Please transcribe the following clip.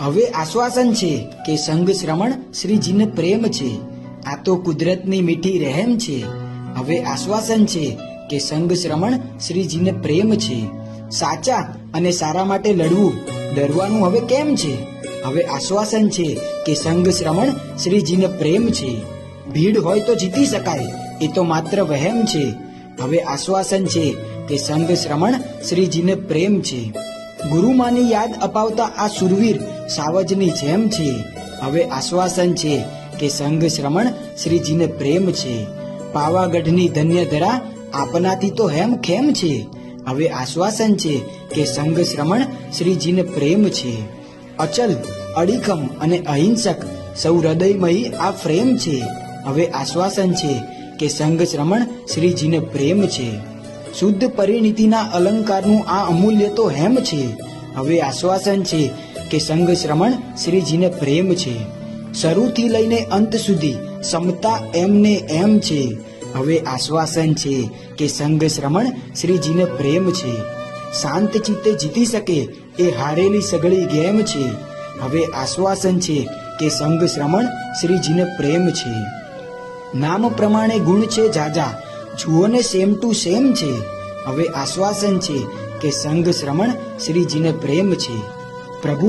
હવે આશ્વાસન છે કે સંઘ શ્રમણ શ્રીજીને પ્રેમ છે. આ તો કુદરતની મીઠી રહેમ છે. હવે આશ્વાસન છે કે સંઘ શ્રમણ શ્રીજીને પ્રેમ છે. સાચા અને સારા માટે લડવું, ડરવાનું હવે કેમ છે? હવે આશ્વાસન છે કે સંઘ શ્રમણ શ્રીજીને પ્રેમ છે. ભીડ હોય તો જીતી શકાય, એ તો માત્ર વહેમ છે. હવે આશ્વાસન છે કે સંઘ શ્રમણ શ્રીજીને પ્રેમ છે. ગુરુમાની યાદ અપાવતા આ સુરવીર સાવજની જેમ છે. હવે આશ્વાસન છે કે સંઘ શ્રમણ શ્રીજીને પ્રેમ છે. પાવાગઢની ધન્ય ધરા આપનાથી તો હેમ ખેમ છે. હવે આશ્વાસન છે કે સંઘ શ્રમણ શ્રીજીને પ્રેમ છે. અચલ, અડીખમ અને અહિંસક સૌ હૃદયમયી આ પ્રેમ છે. હવે આશ્વાસન છે કે સંઘ શ્રમણ શ્રીજીને પ્રેમ છે. શુદ્ધ પરિણીતિના અલંકારનું આ અમૂલ્ય તો હેમ છે. હવે આશ્વાસન છે કે સંઘ શ્રમણ શ્રીજીને પ્રેમ છે. શરૂથી લઈને અંત સુધી સમતા એમને એમ છે. હવે આશ્વાસન છે કે સંઘ શ્રમણ શ્રીજીને પ્રેમ છે. શાંત ચિત્તે જીતી શકે એ હારેલી સગળી ગેમ છે. હવે આશ્વાસન છે કે સંઘ શ્રમણ શ્રીજીને પ્રેમ છે. નામ પ્રમાણે ગુણ છે જાજા, જુઓને સેમ ટુ સેમ છે. હવે આશ્વાસન છે કે સંઘ શ્રમણ શ્રીજીને પ્રેમ છે. પ્રભુ